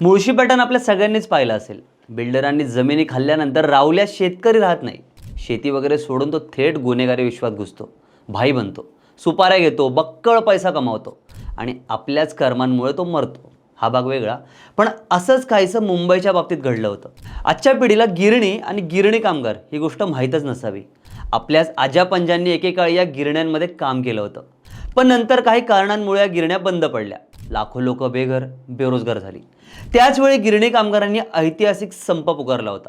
Mulshi pattern आपल्या सगळ्यांनीच पाहिलं असेल. बिल्डरांनी जमिनी खाल्ल्यानंतर रावल्या शेतकरी राहत नाही. शेती वगैरे सोडून तो थेट गुन्हेगारी विश्वात घुसतो. भाई बनतो. सुपाऱ्या घेतो बक्कळ पैसा कमावतो आणि आपल्याच कर्मांमुळे तो मरतो. हा भाग वेगळा. पण असंच काहीसं मुंबईच्या बाबतीत घडलं होतं. आजच्या पिढीला गिरणी आणि गिरणी कामगार ही गोष्ट माहीतच नसावी. आपल्याच आजा पंजांनी एकेकाळी या गिरण्यांमध्ये काम केलं होतं. पण नंतर काही कारणांमुळे या गिरण्या बंद पडल्या. लाखो लोक बेघर बेरोजगार झाली. त्याचवेळी गिरणी कामगारांनी ऐतिहासिक संप पुकारला होता.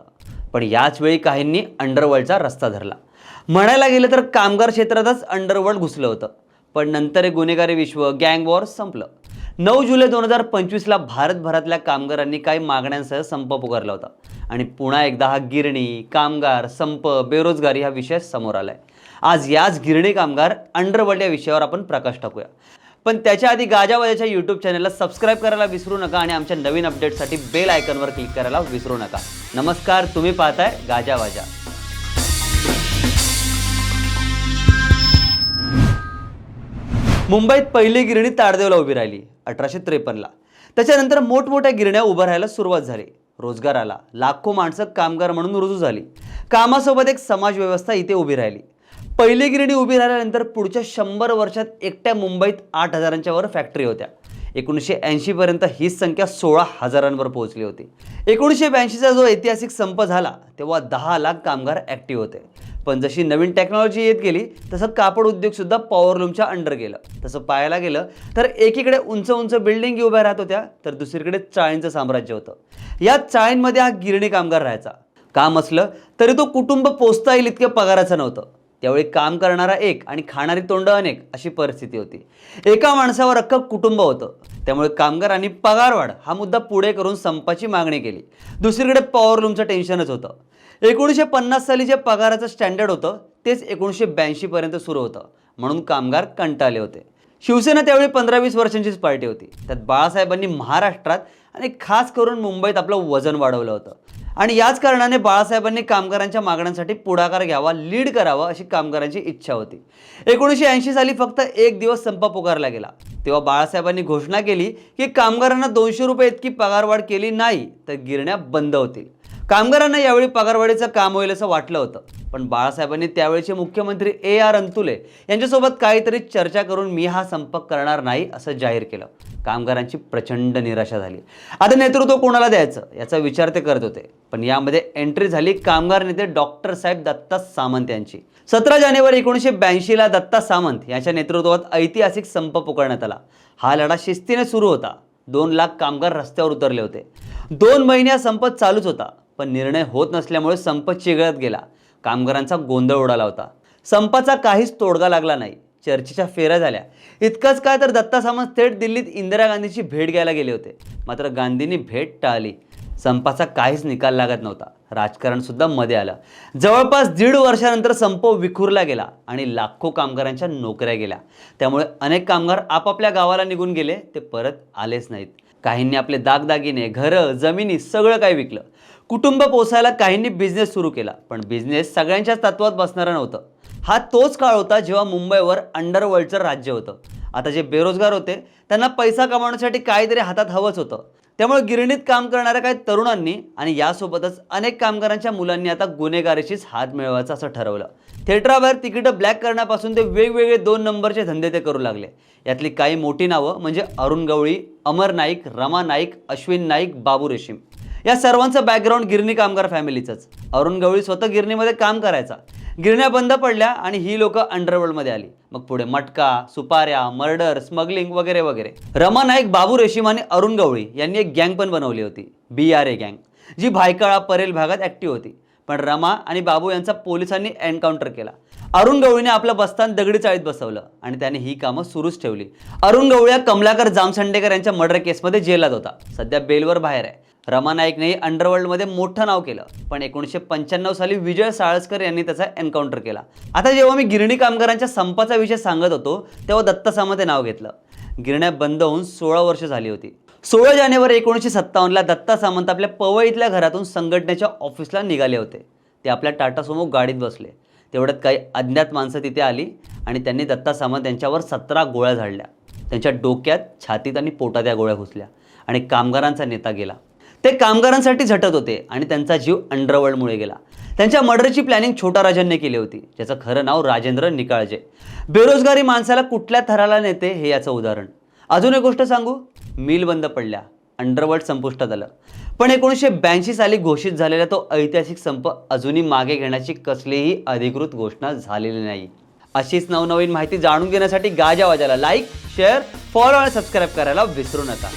पण याच वेळी काहींनी अंडरवर्ल्डचा रस्ता धरला. म्हणायला गेलं तर कामगार क्षेत्रातच अंडरवर्ल्ड घुसलं होतं. पण नंतर हे गुन्हेगारी विश्व गँग वॉर संपलं. नऊ जुलै दोन हजार पंचवीसला भारतभरातल्या कामगारांनी काही मागण्यांसह संप पुकारला होता. आणि पुन्हा एकदा हा गिरणी कामगार संप बेरोजगारी हा विषय समोर आलाय. आज याच गिरणी कामगार अंडरवर्ल्ड या विषयावर आपण प्रकाश टाकूया. पण त्याच्या आधी गाजावाजाच्या यूट्यूब चॅनलला सबस्क्राईब करायला विसरू नका आणि आमच्या नवीन अपडेटसाठी बेल आयकनवर क्लिक करायला विसरू नका. नमस्कार तुम्ही पाहताय गाजावाजा मुंबईत पहिली गिरणी ताडदेवला उभी राहिली अठराशे त्रेपन्नला त्याच्यानंतर मोठमोठ्या गिरण्या उभ्या राहायला सुरुवात झाली. रोजगार आला. लाखो माणसं कामगार म्हणून रुजू झाली. कामासोबत एक समाज व्यवस्था इथे उभी राहिली. पहिली गिरणी उभी राहिल्यानंतर पुढच्या शंभर वर्षात एकट्या मुंबईत आठ हजारांच्या वर फॅक्टरी होत्या. एकोणीसशे ऐंशीपर्यंत हीच संख्या सोळा हजारांवर पोहोचली होती. एकोणीसशे ब्याऐंशीचा जो ऐतिहासिक संप झाला तेव्हा दहा लाख कामगार ॲक्टिव्ह होते. पण जशी नवीन टेक्नॉलॉजी येत गेली तसं कापड उद्योग सुद्धा पॉवरलूमच्या अंडर गेलं. तसं पाहायला गेलं तर एकीकडे उंच उंच बिल्डिंगी उभ्या राहत होत्या तर दुसरीकडे चाळींचं साम्राज्य होतं. या चाळींमध्ये हा गिरणी कामगार राहायचा. काम असलं तरी तो कुटुंब पोचता येईल इतक्या पगाराचं नव्हतं. त्यावेळी काम करणारा एक आणि खाणारी तोंड अनेक अशी परिस्थिती होती. एका माणसावर अख्खं कुटुंब होतं. त्यामुळे कामगारांनी पगारवाढ हा मुद्दा पुढे करून संपाची मागणी केली. दुसरीकडे पॉवरलूमचं टेन्शनच होतं. एकोणीसशे पन्नास साली जे पगाराचं स्टँडर्ड होतं तेच एकोणीसशे ब्याऐंशीपर्यंत सुरू होतं. म्हणून कामगार कंटाळले होते. शिवसेना त्यावेळी पंधरा वीस वर्षांचीच पार्टी होती. त्यात बाळासाहेबांनी महाराष्ट्रात आणि खास करून मुंबईत आपलं वजन वाढवलं होतं. आणि याच कारणाने बाळासाहेबांनी कामगारांच्या मागण्यांसाठी पुढाकार घ्यावा लीड करावा अशी कामगारांची इच्छा होती. एकोणीसशे ऐंशी साली फक्त एक दिवस संप पुकारला गेला. तेव्हा बाळासाहेबांनी घोषणा केली की कामगारांना दोनशे रुपये इतकी पगारवाढ केली नाही तर गिरण्या बंद होतील. कामगारांना यावेळी पगारवाढीचं काम होईल असं वाटलं होतं. पण बाळासाहेबांनी त्यावेळेचे मुख्यमंत्री ए आर अंतुले यांच्यासोबत काहीतरी चर्चा करून मी हा संपर्क करणार नाही असं जाहीर केलं. कामगारांची प्रचंड निराशा झाली. आता नेतृत्व कोणाला द्यायचं? याचा विचार ते करत होते. पण यामध्ये एंट्री झाली कामगार नेते डॉक्टर साहेब दत्ता सामंत यांची. सतरा जानेवारी एकोणीसशे ब्याऐंशीला दत्ता सामंत यांच्या नेतृत्वात ऐतिहासिक संप पुकारण्यात आला. हा लढा शिस्तीने सुरू होता. दोन लाख कामगार रस्त्यावर उतरले होते. दोन महिन्या संप चालूच होता. पण निर्णय होत नसल्यामुळे संप चिघळत गेला. कामगारांचा गोंधळ उडाला होता. संपाचा काहीच तोडगा लागला नाही. चर्चेच्या फेऱ्या झाल्या. इतकंच काय तर दत्ता सामंत थेट दिल्लीत इंदिरा गांधीची भेट घ्यायला गेले होते. मात्र गांधींनी भेट टाळली. संपाचा काहीच निकाल लागत नव्हता. राजकारणसुद्धा मध्ये आलं. जवळपास दीड वर्षानंतर संप विखुरला गेला आणि लाखो कामगारांच्या नोकऱ्या गेल्या. त्यामुळे अनेक कामगार आपापल्या गावाला निघून गेले. ते परत आलेच नाहीत. काहींनी आपले दागदागिने घरं जमिनी सगळं काही विकलं. कुटुंब पोसायला काहींनी बिझनेस सुरू केला पण बिझनेस सगळ्यांच्याच तत्वात बसणारं नव्हतं. हा तोच काळ होता जेव्हा मुंबईवर अंडरवर्ल्डचं राज्य होतं. आता जे बेरोजगार होते त्यांना पैसा कमावण्यासाठी काहीतरी हातात हवंच होतं. त्यामुळे गिरणीत काम करणाऱ्या काही तरुणांनी आणि यासोबतच अनेक कामगारांच्या मुलांनी आता गुन्हेगारीशीच हात मिळवायचा असं ठरवलं. थिएटराबाहेर तिकीटं ब्लॅक करण्यापासून ते वेगवेगळे दोन नंबरचे धंदे ते करू लागले. यातली काही मोठी नावं म्हणजे अरुण गवळी अमर नाईक रमा नाईक अश्विन नाईक बाबू रेशीम. या सर्वांचं बॅकग्राऊंड गिरणी कामगार फॅमिलीचंच अरुण गवळी स्वतः गिरणीमध्ये काम करायचा. गिरण्या बंद पडल्या आणि ही लोक अंडरवर्ल्डमध्ये आली. मग पुढे मटका सुपाऱ्या मर्डर स्मगलिंग वगैरे वगैरे. रमा नाईक बाबू रेशीम आणि अरुण गवळी यांनी एक गँग पण बनवली होती. बी आर ए गँग जी भायकाळा परेल भागात ॲक्टिव्ह होती. पण रमा आणि बाबू यांचा पोलिसांनी एन्काउंटर केला. अरुण गवळीने आपलं बस्तान दगडी चाळीत बसवलं आणि त्याने ही कामं सुरूच ठेवली. अरुण गवळी हा कमलाकर जामसंडेकर यांच्या मर्डर केसमध्ये जेलात होता. सध्या बेलवर बाहेर आहे. रमा नाईकने अंडरवर्ल्डमध्ये मोठं नाव केलं. पण एकोणीसशे पंच्याण्णव साली विजय साळसकर यांनी त्याचा एन्काउंटर केला. आता जेव्हा मी गिरणी कामगारांच्या संपाचा विषय सांगत होतो तेव्हा दत्ता सामंत हे नाव घेतलं. गिरण्या बंद होऊन सोळा वर्ष झाली होती. सोळा जानेवारी एकोणीसशे सत्तावन्नला दत्ता सामंत आपल्या पवईतल्या घरातून संघटनेच्या ऑफिसला निघाले होते. ते आपल्या टाटा गाडीत बसले. तेवढ्यात काही अज्ञात माणसं तिथे आली आणि त्यांनी दत्ता सामंत यांच्यावर सतरा गोळ्या झाडल्या. त्यांच्या डोक्यात छातीत आणि पोटात या गोळ्या घुसल्या आणि कामगारांचा नेता गेला. ते कामगारांसाठी झटत होते आणि त्यांचा जीव अंडरवर्ल्डमुळे गेला. त्यांच्या मर्डरची प्लॅनिंग छोटा राजनने केली होती ज्याचं खरं नाव राजेंद्र निकाळजे. बेरोजगारी माणसाला कुठल्या थराला नेते हे याचं उदाहरण. अजून एक गोष्ट सांगू? मिल बंद पडल्या अंडरवर्ल्ड संपुष्टात आलं. पण एकोणीसशे ब्याऐंशी साली घोषित झालेला तो ऐतिहासिक संप अजूनही मागे घेण्याची कसलीही अधिकृत घोषणा झालेली नाही. अशीच नवनवीन माहिती जाणून घेण्यासाठी गाजा वाजाला लाईक शेअर फॉलो आणि सबस्क्राईब करायला विसरू नका.